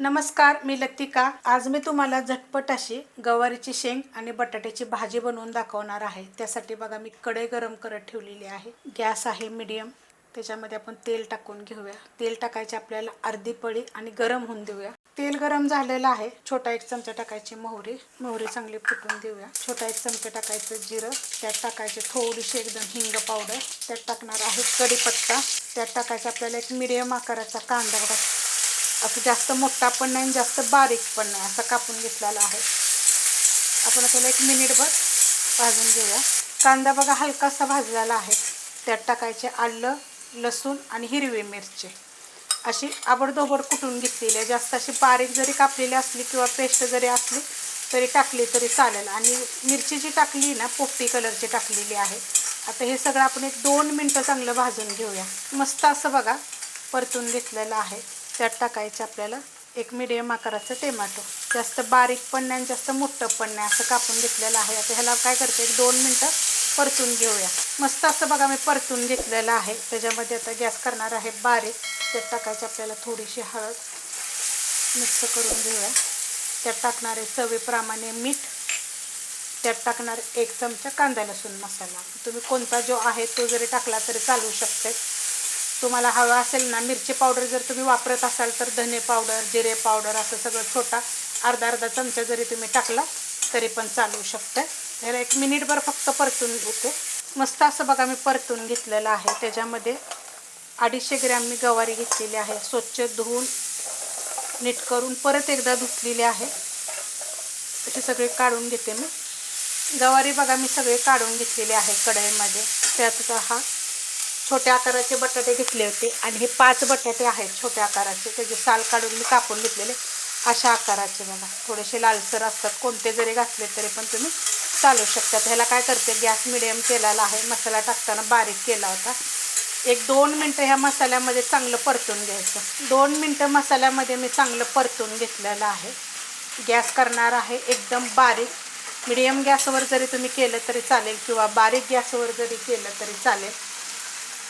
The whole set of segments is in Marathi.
नमस्कार मी लतिका. आज मी तुम्हाला झटपट अशी गवारीची शेंग आणि बटाट्याची भाजी बनवून दाखवणार आहे. त्यासाठी बघा मी कढई गरम करत ठेवलेली आहे. गॅस आहे मीडियम. त्याच्यामध्ये आपण तेल टाकून घेऊया. तेल टाकायचे आपल्याला अर्धी पळी आणि गरम होऊन देऊया. तेल गरम झालेलं आहे. छोटा एक चमचा टाकायची मोहरी. मोहरी चांगली फुटून देऊया. छोटा एक चमचा टाकायचं जिरं. त्यात टाकायचे थोडीशी एकदम हिंग पावडर. त्यात टाकणार आहे कढीपत्ता. त्यात टाकायचा आपल्याला एक मिडियम आकाराचा कांदा. असं जास्त मोठा पण नाही आणि जास्त बारीक पण नाही असा कापून घेतलेला आहे. आपण त्याला एक मिनिटभर भाजून घेऊया. कांदा बघा हलकासा भाजलेला आहे. त्यात टाकायचे आलं लसूण आणि हिरवी मिरची. अशी आबडदोबड कुटून घेतलेली आहे? जास्त अशी बारीक जरी कापलेली असली किंवा पेस्ट जरी असली तरी टाकली तरी चालेल. आणि मिरची जी टाकली ना पोपटी कलरची टाकलेली आहे. आता हे सगळं आपण एक दोन मिनटं चांगलं भाजून घेऊया. मस्त असं बघा परतून घेतलेलं आहे. त्यात टाकायचं आपल्याला एक मिडियम आकाराचं टोमॅटो जास्त बारीक पण नाही आणि जास्त मोठं पण नाही असं कापून घेतलेलं आहे. आता ह्याला काय करते एक दोन मिनटं परतून घेऊया. मस्त असं बघा मी परतून घेतलेलं आहे. त्याच्यामध्ये आता गॅस करणार आहे बारीक. त्यात टाकायची आपल्याला थोडीशी हळद. मिक्स करून घेऊया. त्यात टाकणारे चवीप्रमाणे मीठ. त्यात टाकणार एक चमचा कांदा लसूण मसाला. तुम्ही कोणता जो आहे तो जरी टाकला तरी चालू शकते. तुम्हाला हवं असेल ना मिरची पावडर जर तुम्ही वापरत असाल तर धने पावडर जिरे पावडर असं सगळं छोटा अर्धा अर्धा चमचा जरी तुम्ही टाकला तरी पण चालू शकतं. त्याला एक मिनिटभर फक्त परतून घेते. मस्त असं बघा मी परतून घेतलेलं आहे. त्याच्यामध्ये अडीचशे ग्रॅम मी गवारी घेतलेली आहे. स्वच्छ धुवून नीट करून परत एकदा धुतलेली आहे. हे सगळे काढून घेते मी. गवारी बघा मी सगळे काढून घेतलेले आहे कढईमध्ये. त्यात हा छोट्या आकाराचे बटाटे घेतले होते आणि हे पाच बटाटे आहेत छोट्या आकाराचे. त्याचे साल काढून मी कापून घेतलेले. अशा आकाराचे बघा. थोडेसे लालसर असतात. कोणते जरी घातले तरी पण तुम्ही चालू शकतात. ह्याला काय करते? गॅस मिडियम केलेला आहे. मसाला टाकताना बारीक केला होता. एक दोन मिनटं ह्या मसाल्यामध्ये चांगलं परतून घ्यायचं. दोन मिनटं मसाल्यामध्ये मी चांगलं परतून घेतलेलं आहे. गॅस करणार आहे एकदम बारीक. मिडियम गॅसवर जरी तुम्ही केलं तरी चालेल किंवा बारीक गॅसवर जरी केलं तरी चालेल.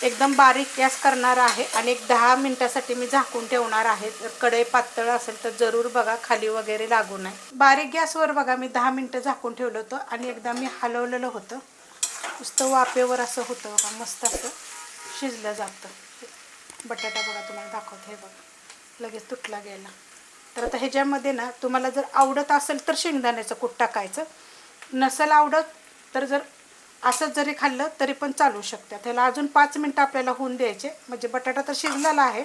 एकदम बारीक गॅस करणार आहे आणि एक दहा मिनटासाठी मी झाकून ठेवणार आहे. जर कढई पातळ असेल तर जरूर बघा खाली वगैरे लागू नये. बारीक गॅसवर बघा मी दहा मिनटं झाकून ठेवलं होतं आणि एकदा मी हलवलेलं होतं. नुसतं वाफेवर असं होतं बघा मस्त असं शिजलं जातं. बटाटा बघा तुम्हाला दाखवते हे बघा. लगेच तुटला गेला. तर आता ह्याच्यामध्ये ना तुम्हाला जर आवडत असेल तर शेंगदाण्याचं कूट टाकायचं. नसेल आवडत तर जर असंच जरी खाल्लं तरी पण चालू शकतं. त्याला अजून पाच मिनटं आपल्याला होऊन द्यायचे. म्हणजे बटाटा तर शिजलेला आहे.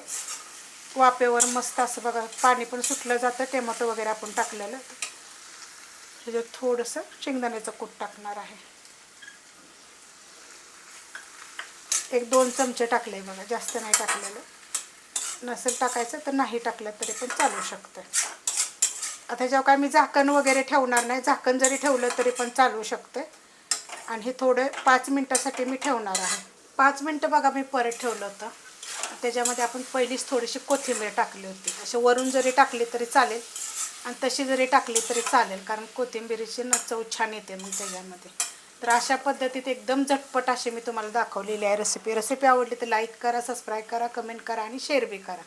वाफेवर मस्त असं बघा पाणी पण सुटलं जातं. टोमॅटो वगैरे आपण टाकलेलं. त्याच्यात थोडंसं शेंगदाण्याचं कूट टाकणार आहे. एक दोन चमचे टाकले बघा जास्त नाही टाकलेलं. नसेल टाकायचं तर नाही टाकलं तरी पण चालू शकतं. आता जेव्हा काय मी झाकण वगैरे ठेवणार नाही. झाकण जरी ठेवलं तरी पण चालू शकतं. आणि हे थोडं पाच मिनटासाठी मी ठेवणार आहे. पाच मिनटं बघा मी परत ठेवलं होतं. त्याच्यामध्ये आपण पहिलीच थोडीशी कोथिंबीर टाकली होती. असे वरून जरी टाकली तरी चालेल आणि तशी जरी टाकली तरी चालेल कारण कोथिंबीरीची न चव छान येते मग त्याच्यामध्ये. तर अशा पद्धतीत एकदम झटपट अशी मी तुम्हाला दाखवलेली आहे रेसिपी रेसिपी आवडली तर लाईक करा सबस्क्राईब करा कमेंट करा आणि शेअर बी करा.